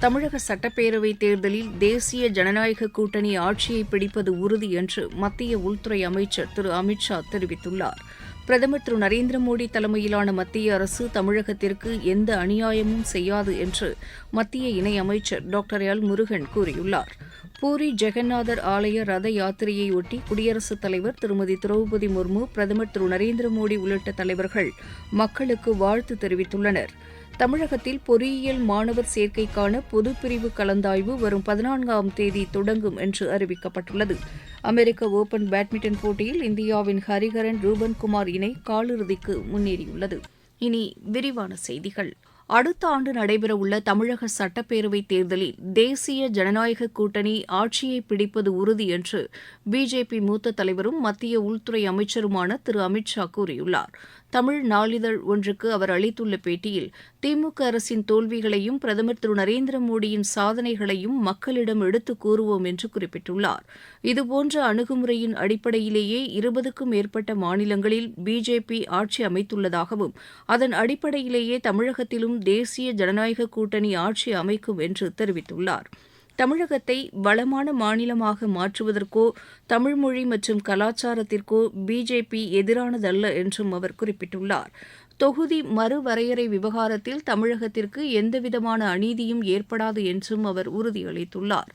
தமிழக சட்டப்பேரவைத் தேர்தலில் தேசிய ஜனநாயக கூட்டணி ஆட்சியை பிடிப்பது உறுதி என்று மத்திய உள்துறை அமைச்சர் திரு அமித்ஷா தெரிவித்துள்ளார். பிரதமர் திரு நரேந்திர மோடி தலைமையிலான மத்திய அரசு தமிழகத்திற்கு எந்த அநியாயமும் செய்யாது என்று மத்திய இணையமைச்சர் டாக்டர் எல் முருகன் கூறியுள்ளார். பூரி ஜெகநாதர் ஆலய ரத யாத்திரையொட்டி குடியரசுத் தலைவர் திருமதி திரௌபதி முர்மு பிரதமர் திரு நரேந்திர மோடி உள்ளிட்ட தலைவர்கள் மக்களுக்கு வாழ்த்து தெரிவித்துள்ளனர். தமிழகத்தில் பொறியியல் மாணவர் சேர்க்கைக்கான பொதுப்பிரிவு கலந்தாய்வு வரும் பதினான்காம் தேதி தொடங்கும் என்று அறிவிக்கப்பட்டுள்ளது. அமெரிக்க ஓபன் பேட்மிண்டன் போட்டியில் இந்தியாவின் ஹரிஹரன் ரூபன்குமார் இணை காலிறுதிக்கு முன்னேறியுள்ளது. இனி விரிவான செய்திகள். அடுத்த ஆண்டு நடைபெறவுள்ள தமிழக சட்டப்பேரவைத் தேர்தலில் தேசிய ஜனநாயக கூட்டணி ஆட்சியை பிடிப்பது உறுதி என்று பிஜேபி மூத்த தலைவரும் மத்திய உள்துறை அமைச்சருமான திரு அமித் ஷா கூறியுள்ளார். தமிழ் நாளிதழ் ஒன்றுக்கு அவர் அளித்துள்ள பேட்டியில் திமுக அரசின் தோல்விகளையும் பிரதமர் திரு. நரேந்திர மோடியின் சாதனைகளையும் மக்களிடம் எடுத்துக் கூறுவோம் என்று குறிப்பிட்டுள்ளார். இதுபோன்ற அணுகுமுறையின் அடிப்படையிலேயே இருபதுக்கும் மேற்பட்ட மாநிலங்களில் பிஜேபி ஆட்சி அமைத்துள்ளதாகவும் அதன் அடிப்படையிலேயே தமிழகத்திலும் தேசிய ஜனநாயக கூட்டணி ஆட்சி அமைக்கும் என்று தெரிவித்துள்ளார். தமிழகத்தை வளமான மாநிலமாக மாற்றுவதற்கோ தமிழ்மொழி மற்றும் கலாச்சாரத்திற்கோ பிஜேபி எதிரானதல்ல என்றும் அவர் குறிப்பிட்டுள்ளார். தொகுதி மறுவரையறை விவகாரத்தில் தமிழகத்திற்கு எந்தவிதமான அநீதியும் ஏற்படாது என்றும் அவர் உறுதியளித்துள்ளார்.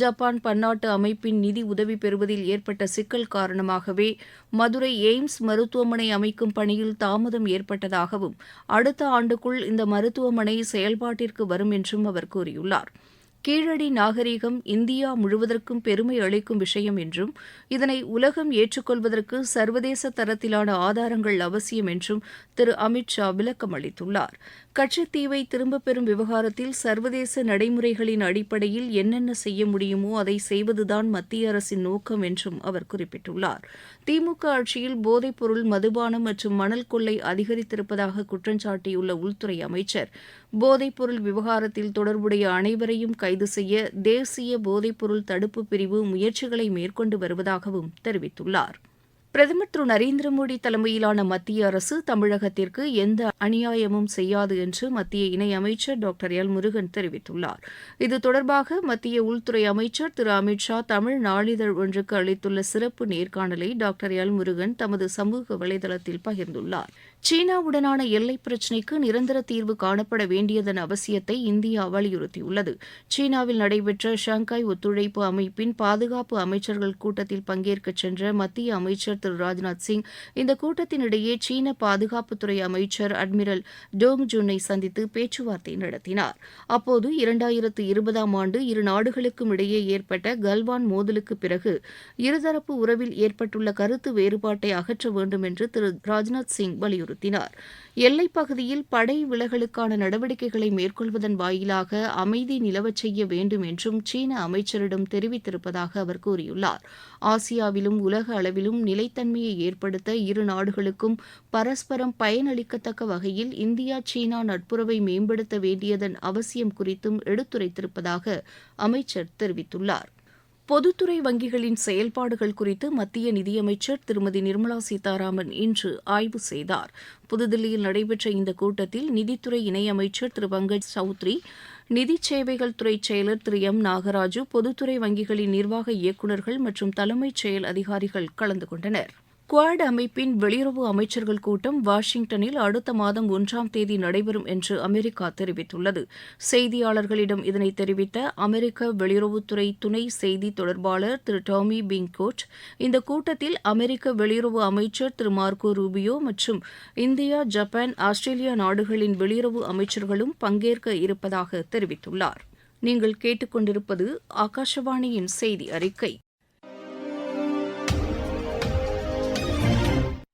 ஜப்பான் பன்னாட்டு அமைப்பின் நிதி உதவி பெறுவதில் ஏற்பட்ட சிக்கல் காரணமாகவே மதுரை எய்ம்ஸ் மருத்துவமனை அமைக்கும் பணியில் தாமதம் ஏற்பட்டதாகவும் அடுத்த ஆண்டுக்குள் இந்த மருத்துவமனை செயல்பாட்டிற்கு வரும் என்றும் அவர் கூறியுள்ளார். கீழடி நாகரீகம் இந்தியா முழுவதற்கும் பெருமை அளிக்கும் விஷயம் என்றும் இதனை உலகம் ஏற்றுக்கொள்வதற்கு சர்வதேச தரத்திலான ஆதாரங்கள் அவசியம் என்றும் திரு அமித் ஷா விளக்கம் அளித்துள்ளார். கட்சித்தீவை திரும்பப் பெறும் விவகாரத்தில் சர்வதேச நடைமுறைகளின் அடிப்படையில் என்னென்ன செய்ய முடியுமோ அதை செய்வதுதான் மத்திய அரசின் நோக்கம் என்றும் அவர் குறிப்பிட்டுள்ளார். திமுக ஆட்சியில் போதைப்பொருள் மதுபானம் மற்றும் மணல் கொள்ளை அதிகரித்திருப்பதாக குற்றஞ்சாட்டியுள்ள உள்துறை அமைச்சர் போதைப்பொருள் விவகாரத்தில் தொடர்புடைய அனைவரையும் கை கைது செய்ய தேசிய போதைப்பொருள் தடுப்பு பிரிவு முயற்சிகளை மேற்கொண்டு வருவதாகவும் தெரிவித்துள்ளார். பிரதமர் திரு நரேந்திர மோடி தலைமையிலான மத்திய அரசு தமிழகத்திற்கு எந்த அநியாயமும் செய்யாது என்று மத்திய இணையமைச்சர் டாக்டர் எல் முருகன் தெரிவித்துள்ளார். இது தொடர்பாக மத்திய உள்துறை அமைச்சர் திரு அமித்ஷா தமிழ் நாளிதழ் ஒன்றுக்கு அளித்துள்ள சிறப்பு நேர்காணலை டாக்டர் எல் முருகன் தமது சமூக வலைதளத்தில் பகிர்ந்துள்ளார். சீனாவுடனான எல்லை பிரச்சினைக்கு நிரந்தர தீர்வு காணப்பட வேண்டியதன் அவசியத்தை இந்தியா வலியுறுத்தியுள்ளது. சீனாவில் நடைபெற்ற ஷாங்காய் ஒத்துழைப்பு அமைப்பின் பாதுகாப்பு அமைச்சர்கள் கூட்டத்தில் பங்கேற்கச் சென்ற மத்திய அமைச்சர் திரு ராஜ்நாத் சிங் இந்த கூட்டத்தினிடையே சீன பாதுகாப்புத்துறை அமைச்சர் அட்மிரல் டோங் ஜுன்னை சந்தித்து பேச்சுவார்த்தை நடத்தினார். அப்போது இரண்டாயிரத்து இருபதாம் ஆண்டு இரு நாடுகளுக்கும் இடையே ஏற்பட்ட கல்வான் மோதலுக்கு பிறகு இருதரப்பு உறவில் ஏற்பட்டுள்ள கருத்து வேறுபாட்டை அகற்ற வேண்டும் என்று திரு ராஜ்நாத் சிங் வலியுறுத்தினார் எல்லைப் பகுதியில் படை விலகலுக்கான நடவடிக்கைகளை மேற்கொள்வதன் வாயிலாக அமைதி நிலவச் செய்ய வேண்டும் என்றும் சீன அமைச்சரிடம் தெரிவித்திருப்பதாக அவர் கூறியுள்ளார். ஆசியாவிலும் உலக அளவிலும் நிலைத்தன்மையை ஏற்படுத்த இரு நாடுகளுக்கும் பரஸ்பரம் பயனளிக்கத்தக்க வகையில் இந்தியா சீனா நட்புறவை மேம்படுத்த வேண்டியதன் அவசியம் குறித்தும் எடுத்துரைத்திருப்பதாக அமைச்சர் தெரிவித்துள்ளார். பொதுத்துறை வங்கிகளின் செயல்பாடுகள் குறித்து மத்திய நிதியமைச்சர் திருமதி நிர்மலா சீதாராமன் இன்று ஆய்வு செய்தார். புதுதில்லியில் நடைபெற்ற இந்த கூட்டத்தில் நிதித்துறை இணையமைச்சர் திரு பங்கஜ் சௌத்ரி நிதி சேவைகள் துறை செயலர் திரு எம் நாகராஜு பொதுத்துறை வங்கிகளின் நிர்வாக இயக்குநர்கள் மற்றும் தலைமைச் செயல் அதிகாரிகள் கலந்து கொண்டனர். குவாட் அமைப்பின் வெளியுறவு அமைச்சர்கள் கூட்டம் வாஷிங்டனில் அடுத்த மாதம் ஒன்றாம் தேதி நடைபெறும் என்று அமெரிக்கா தெரிவித்துள்ளது. செய்தியாளர்களிடம் இதனை தெரிவித்த அமெரிக்க வெளியுறவுத்துறை துணை செய்தி தொடர்பாளர் திரு டாமி பிங்கோட் இந்த கூட்டத்தில் அமெரிக்க வெளியுறவு அமைச்சர் திரு மார்க்கோ ரூபியோ மற்றும் இந்தியா ஜப்பான் ஆஸ்திரேலியா நாடுகளின் வெளியுறவு அமைச்சர்களும் பங்கேற்க இருப்பதாக தெரிவித்துள்ளார். நீங்கள் கேட்டுக்கொண்டிருப்பது ஆகாஷவாணியின் செய்தி அறிக்கை.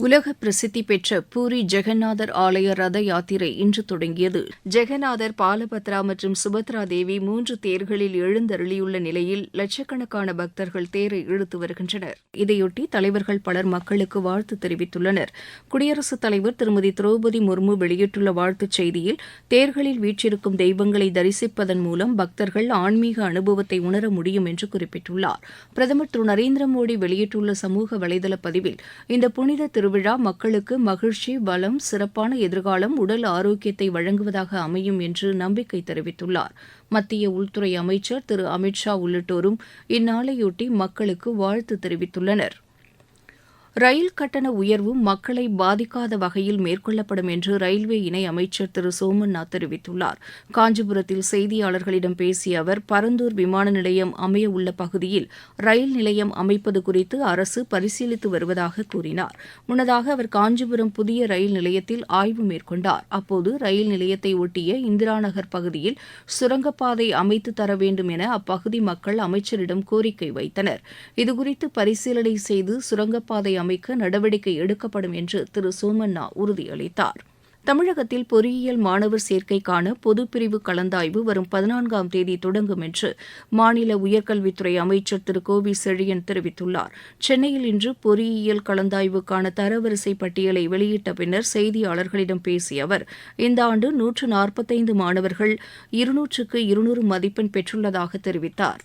உலக பிரசித்தி பெற்ற பூரி ஜெகநாதர் ஆலய ரத யாத்திரை இன்று தொடங்கியது. ஜெகநாதர் பாலபத்ரா மற்றும் சுபத்ரா தேவி மூன்று தேர்களில் எழுந்தருளியுள்ள நிலையில் லட்சக்கணக்கான பக்தர்கள் தேரை இழுத்து வருகின்றனர். இதையொட்டி தலைவர்கள் பலர் மக்களுக்கு வாழ்த்து தெரிவித்துள்ளனர். குடியரசுத் தலைவர் திருமதி திரௌபதி முர்மு வெளியிட்டுள்ள வாழ்த்துச் செய்தியில் தேர்களில் வீற்றிருக்கும் தெய்வங்களை தரிசிப்பதன் மூலம் பக்தர்கள் ஆன்மீக அனுபவத்தை உணர முடியும் என்று குறிப்பிட்டுள்ளார். பிரதமர் திரு நரேந்திர மோடி வெளியிட்டுள்ள சமூக வலைதள பதிவில் இந்த புனித திரு திருவிழா மக்களுக்கு மகிழ்ச்சி பலம் சிறப்பான எதிர்காலம் உடல் ஆரோக்கியத்தை வழங்குவதாக அமையும் என்று நம்பிக்கை தெரிவித்துள்ளார். மத்திய உள்துறை அமைச்சர் திரு அமித் ஷா உள்ளிட்டோரும் இந்நாளையொட்டி மக்களுக்கு வாழ்த்து தெரிவித்துள்ளனர். ரயில் கட்டண உயர்வு மக்களை பாதிக்காத வகையில் மேற்கொள்ளப்படும் என்று ரயில்வே இணை அமைச்சர் திரு சோமநாத் தெரிவித்துள்ளார். காஞ்சிபுரத்தில் செய்தியாளர்களிடம் பேசிய அவர் பரந்தூர் விமான நிலையம் அமைய உள்ள பகுதியில் ரயில் நிலையம் அமைப்பது குறித்து அரசு பரிசீலித்து வருவதாக கூறினார். முன்னதாக அவர் காஞ்சிபுரம் புதிய ரயில் நிலையத்தில் ஆய்வு மேற்கொண்டார். அப்போது ரயில் நிலையத்தை ஒட்டிய இந்திரா நகர் பகுதியில் சுரங்கப்பாதை அமைத்து தர வேண்டும் என அப்பகுதி மக்கள் அமைச்சரிடம் கோரிக்கை வைத்தனர். இதுகுறித்து பரிசீலனை செய்து சுரங்கப்பாதை அமைக்க நடவடிக்கை எடுக்கப்படும் என்று திரு சோமண்ணா உறுதியளித்தார். தமிழகத்தில் பொறியியல் மாணவர் சேர்க்கைக்கான பொதுப்பிரிவு கலந்தாய்வு வரும் பதினான்காம் தேதி தொடங்கும் என்று மாநில உயர்கல்வித்துறை அமைச்சர் திரு கோவி செழியன் தெரிவித்துள்ளார். சென்னையில் இன்று பொறியியல் கலந்தாய்வுக்கான தரவரிசை பட்டியலை வெளியிட்ட பின்னர் செய்தியாளர்களிடம் பேசிய அவர் இந்த ஆண்டு நூற்று நாற்பத்தைந்து மாணவர்கள் இருநூற்றுக்கு இருநூறு மதிப்பெண் பெற்றுள்ளதாக தெரிவித்தார்.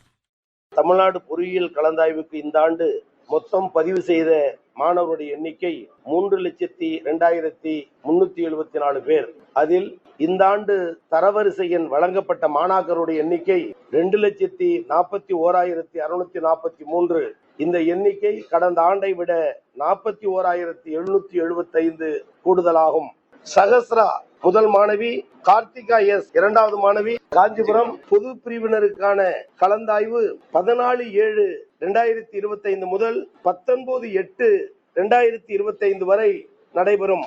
தமிழ்நாடு பொறியியல் கலந்தாய்வுக்கு இந்த ஆண்டு மொத்தம் பதிவு செய்த மாணவருடைய எண்ணிக்கை மூன்று லட்சத்தி இரண்டாயிரத்தி முன்னூத்தி எழுபத்தி நாலு பேர். அதில் இந்த ஆண்டு தரவரிசை எண் வழங்கப்பட்ட மாணாக்கருடைய எண்ணிக்கை ரெண்டு லட்சத்தி நாற்பத்தி ஓராயிரத்தி அறுநூத்தி நாற்பத்தி மூன்று. இந்த எண்ணிக்கை கடந்த ஆண்டை விட நாற்பத்தி ஓராயிரத்தி எழுநூத்தி எழுபத்தி ஐந்து கூடுதலாகும். சகஸ்ரா முதல் மாணவி கார்த்திகா எஸ் இரண்டாவது மாணவி காஞ்சிபுரம் பொது பிரிவினருக்கான கலந்தாய்வு பதினாலு ஏழு ரெண்டாயிரத்தி இருபத்தைந்து முதல் பத்தொன்பது எட்டு ரெண்டாயிரத்தி இருபத்தைந்து வரை நடைபெறும்.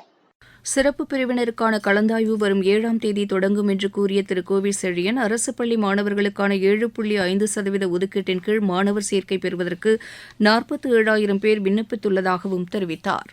சிறப்பு பிரிவினருக்கான கலந்தாய்வு வரும் ஏழாம் தேதி தொடங்கும் என்று கூறிய திரு. கோவி செழியன் அரசு பள்ளி மாணவர்களுக்கான ஏழு புள்ளி ஐந்து சதவீத ஒதுக்கீட்டின் கீழ் மாணவர் சேர்க்கை பெறுவதற்கு நாற்பத்தி ஏழாயிரம் பேர் விண்ணப்பித்துள்ளதாகவும் தெரிவித்தார்.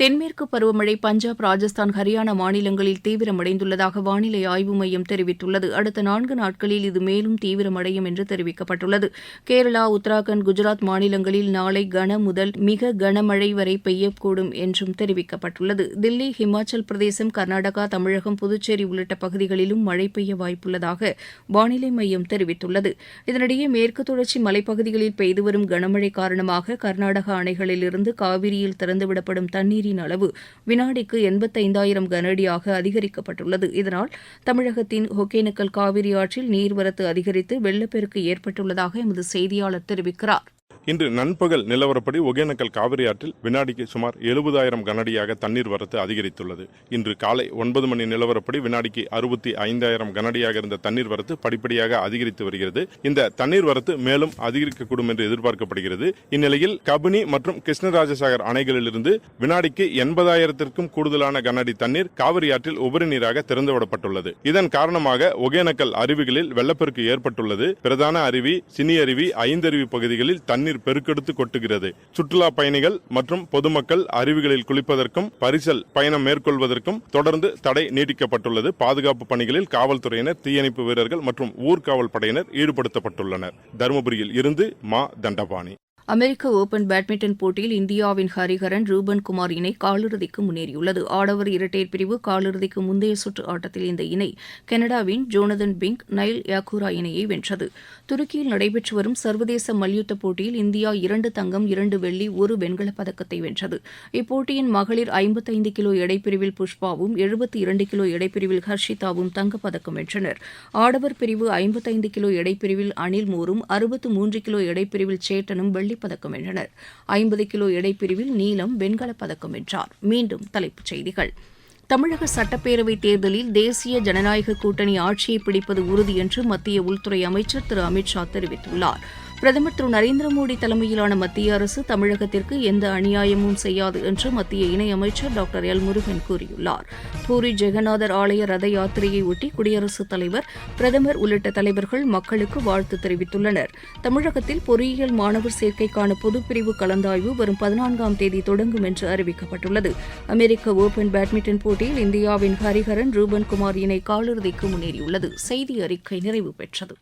தென்மேற்கு பருவமழை பஞ்சாப் ராஜஸ்தான் ஹரியானா மாநிலங்களில் தீவிரமடைந்துள்ளதாக வானிலை ஆய்வு மையம் தெரிவித்துள்ளது. அடுத்த நான்கு நாட்களில் இது மேலும் தீவிரமடையும் என்று தெரிவிக்கப்பட்டுள்ளது. கேரளா உத்தராகண்ட் குஜராத் மாநிலங்களில் நாளை கன முதல் மிக கனமழை வரை பெய்யக்கூடும் என்றும் தெரிவிக்கப்பட்டுள்ளது. தில்லி ஹிமாச்சல் பிரதேசம் கர்நாடகா தமிழகம் புதுச்சேரி உள்ளிட்ட பகுதிகளிலும் மழை பெய்ய வாய்ப்புள்ளதாக வானிலை மையம் தெரிவித்துள்ளது. இதனிடையே மேற்கு தொடர்ச்சி மலைப்பகுதிகளில் பெய்து வரும் கனமழை காரணமாக கர்நாடக அணைகளிலிருந்து காவிரியில் திறந்துவிடப்படும் தண்ணீரின் அளவு வினாடிக்கு எண்பத்தைந்தாயிரம் கனஅடியாக அதிகரிக்கப்பட்டுள்ளது. இதனால் தமிழகத்தின் ஒகேனக்கல் காவிரி ஆற்றில் நீர்வரத்து அதிகரித்து வெள்ளப்பெருக்கு ஏற்பட்டுள்ளதாக எமது செய்தியாளர் தெரிவிக்கிறார். இன்று நண்பகல் நிலவரப்படி ஒகேனக்கல் காவிரி ஆற்றில் வினாடிக்கு சுமார் எழுபதாயிரம் கனஅடியாக தண்ணீர் வரத்து அதிகரித்துள்ளது. இன்று காலை ஒன்பது மணி நிலவரப்படி வினாடிக்கு அறுபத்தி ஐந்தாயிரம் கனஅடியாக இருந்த தண்ணீர் வரத்து படிப்படியாக அதிகரித்து வருகிறது. இந்த தண்ணீர் வரத்து மேலும் அதிகரிக்கக்கூடும் என்று எதிர்பார்க்கப்படுகிறது. இந்நிலையில் கபினி மற்றும் கிருஷ்ணராஜசாகர் அணைகளிலிருந்து வினாடிக்கு எண்பதாயிரத்திற்கும் கூடுதலான கனஅடி தண்ணீர் காவிரி ஆற்றில் உபரி நீராக திறந்துவிடப்பட்டுள்ளது இதன் காரணமாக ஒகேனக்கல் அருவிகளில் வெள்ளப்பெருக்கு ஏற்பட்டுள்ளது. பிரதான அருவி சினி அருவி ஐந்தருவி பகுதிகளில் தண்ணீர் பெருக்கெடுத்து கொட்டுகிறது. சுற்றுலா பயணிகள் மற்றும் பொதுமக்கள் அருவிகளில் குளிப்பதற்கும் பரிசல் பயணம் மேற்கொள்வதற்கும் தொடர்ந்து தடை நீட்டிக்கப்பட்டுள்ளது. பாதுகாப்பு பணிகளில் காவல்துறையினர் தீயணைப்பு வீரர்கள் மற்றும் ஊர்காவல் படையினர் ஈடுபடுத்தப்பட்டுள்ளனர். தருமபுரியில் இருந்து மா தண்டபாணி. அமெரிக்க ஓபன் பேட்மிண்டன் போட்டியில் இந்தியாவின் ஹரிஹரன் ரூபன் குமார் இணை காலிறுதிக்கு முன்னேறியுள்ளது. ஆடவர் இரட்டையர் பிரிவு காலிறுதிக்கு முந்தைய சுற்று ஆட்டத்தில் இந்த இணை கனடாவின் ஜோனதன் பிங்க் நைல் யாக்கூரா இணையை வென்றது. துருக்கியில் நடைபெற்று வரும் சர்வதேச மல்யுத்த போட்டியில் இந்தியா இரண்டு தங்கம் இரண்டு வெள்ளி ஒரு வெண்கலப் பதக்கத்தை வென்றது. இப்போட்டியின் மகளிர் ஐம்பத்தைந்து கிலோ எடைப்பிரிவில் புஷ்பாவும் எழுபத்தி இரண்டு கிலோ எடைப்பிரிவில் ஹர்ஷிதாவும் தங்கப்பதக்கம் வென்றனர். ஆடவர் பிரிவு ஐம்பத்தைந்து கிலோ எடைப்பிரிவில் அனில் மோரும் அறுபத்து மூன்று கிலோ எடைப்பிரிவில் சேட்டனும் வெள்ளி பதக்கம் வென்றனர். ஐம்பது கிலோ எடைப்பிரிவில் நீலம் வெண்கலப் பதக்கம் வென்றார். மீண்டும் தலைப்புச் செய்திகள். தமிழக சட்டப்பேரவைத் தேர்தலில் தேசிய ஜனநாயக கூட்டணி ஆட்சியை பிடிப்பது உறுதி என்று மத்திய உள்துறை அமைச்சர் திரு அமித் ஷா தெரிவித்துள்ளார். பிரதமர் திரு நரேந்திர மோடி தலைமையிலான மத்திய அரசு தமிழகத்திற்கு எந்த அநியாயமும் செய்யாது என்று மத்திய இணையமைச்சர் டாக்டர் எல் முருகன் கூறியுள்ளார். பூரி ஜெகநாதர் ஆலய ரத யாத்திரையை ஒட்டி குடியரசுத் தலைவர் பிரதமர் உள்ளிட்ட தலைவர்கள் மக்களுக்கு வாழ்த்து தெரிவித்துள்ளனர். தமிழகத்தில் பொறியியல் மாணவர் சேர்க்கைக்கான பொதுப்பிரிவு கலந்தாய்வு வரும் பதினான்காம் தேதி தொடங்கும் என்று அறிவிக்கப்பட்டுள்ளது. அமெரிக்க ஓபன் பேட்மிண்டன் போட்டியில் இந்தியாவின் ஹரிஹரன் ரூபன் குமார் இணை காலிறுதிக்கு முன்னேறியுள்ளது. செய்தி அறிக்கை நிறைவு பெற்றது.